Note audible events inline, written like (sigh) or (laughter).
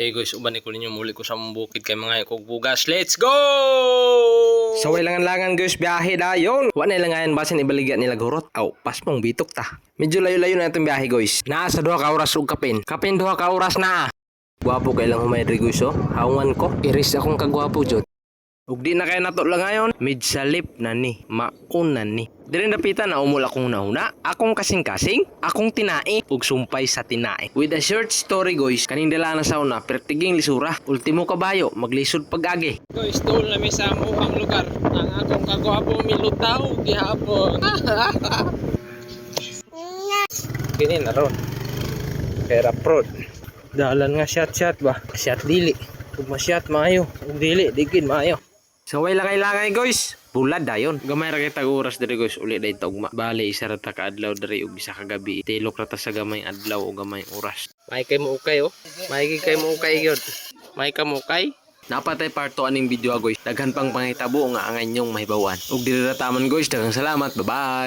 Hey guys, uban ko ninyo muli ko sa bukid kay mga ikog bugas. Let's go! Sa way langan-langan guys, biyahe dayon. Wa na langan basin ibaligyan nila gurot. Aw, pas mong bitok ta. Medyo layo-layo na itong biyahe guys. Naa sa duha ka oras ug kapin. Kapin duha ka oras na. Gwapo kay lang humay guys oh. Hawan ko. Iris akong kagwapo jud. Ug di na kay nato lang ngayon. Mid salip na ni. Maun na ni. Dili napita na umul akong nauna. Akong kasing-kasing. Akong tinai. Ug sumpay sa tinai. With a short story guys. Kaning dala na sauna. Pertiging lisura. Ultimo kabayo. Maglisod pag-agi. Guys, tool na may sa muhang lugar. Ang akong kagwapo milutaw gihapon. Kini (laughs) na ron. Pera prod. Dalan nga shot shot ba? Shot dili. Ug ma-shot maayo. Ug dili digid maayo. So way lang kailangan guys. Bulad dayon. Gamay ra kay tag oras diri guys uli day tugma. Bali isa ra ta ka adlaw diri ug isa ka gabi. Tilok ra ta sa gamay adlaw ug gamay oras. May kay mo ukay oh. May kay mo ukay gyud. May ka mo ukay. Napatay part 2 aning video guys. Daghan pang pangitabo nga ang inyong mahibawan. Ug diri ra taman guys. Daghang salamat. Bye-bye.